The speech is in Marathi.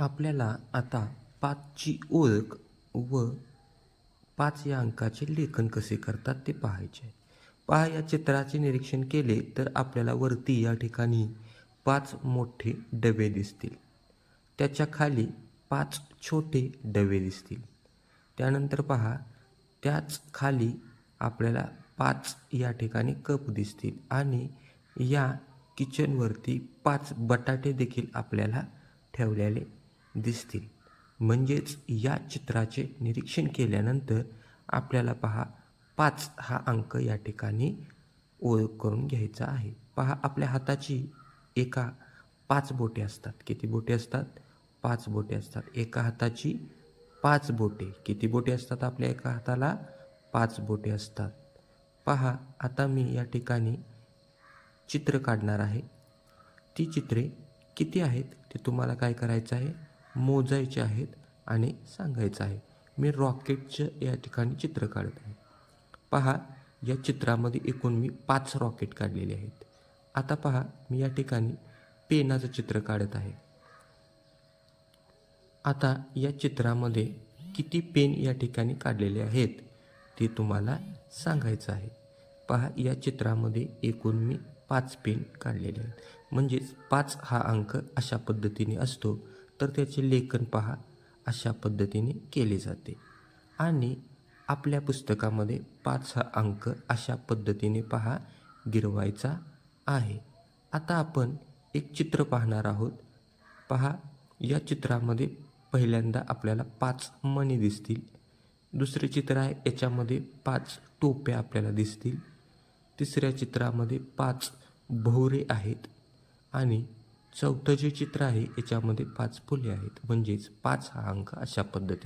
आपल्याला आता पाचची ओळख व पाच या अंकाचे लेखन कसे करतात ते पाहायचे पहा या चित्राचे निरीक्षण केले तर आपल्याला वरती या ठिकाणी पाच मोठे डबे दिसतील. त्याच्याखाली पाच छोटे डबे दिसतील. त्यानंतर पहा त्याच खाली आपल्याला पाच या ठिकाणी कप दिसतील आणि या किचनवरती पाच बटाटे देखील आपल्याला ठेवलेले दिसतील. म्हणजेच या चित्राचे निरीक्षण केल्यानंतर आपल्याला पहा पाच हा अंक या ठिकाणी ओळख करून घ्यायचा आहे. पहा आपल्या हाताची एका पाच बोटे असतात. किती बोटे असतात? पाच बोटे असतात. एका हाताची पाच बोटे. किती बोटे असतात? आपल्या एका हाताला पाच बोटे असतात. पहा आता मी या ठिकाणी चित्र काढणार आहे. ती चित्रे किती आहेत? ते तुम्हाला काय करायचं आहे? मोजायचे आहेत आणि सांगायचं आहे. मी रॉकेटचं या ठिकाणी चित्र काढत आहे. पहा या चित्रामध्ये एकूण मी पाच रॉकेट काढलेले आहेत. आता पहा मी या ठिकाणी पेनाचं चित्र काढत आहे. आता या चित्रामध्ये किती पेन या ठिकाणी काढलेले आहेत ते तुम्हाला सांगायचं आहे. पहा या चित्रामध्ये एकूण मी पाच पेन काढलेले आहेत. म्हणजेच पाच हा अंक अशा पद्धतीने असतो. तर त्याचे लेखन पहा. अशा पद्धतीने केले जाते. आणि आपल्या पुस्तकामध्ये पाच हा अंक अशा पद्धतीने पहा गिरवायचा आहे. आता आपण एक चित्र पाहणार आहोत. पहा या चित्रामध्ये पहिल्यांदा आपल्याला पाच मणी दिसतील. दुसरे चित्र आहे याच्यामध्ये पाच टोप्या आपल्याला दिसतील. तिसऱ्या चित्रामध्ये पाच भोवरे आहेत. आणि चौथं जे चित्र आहे याच्यामध्ये पाच फुले आहेत. म्हणजेच पाच हा अंक अशा पद्धतीने.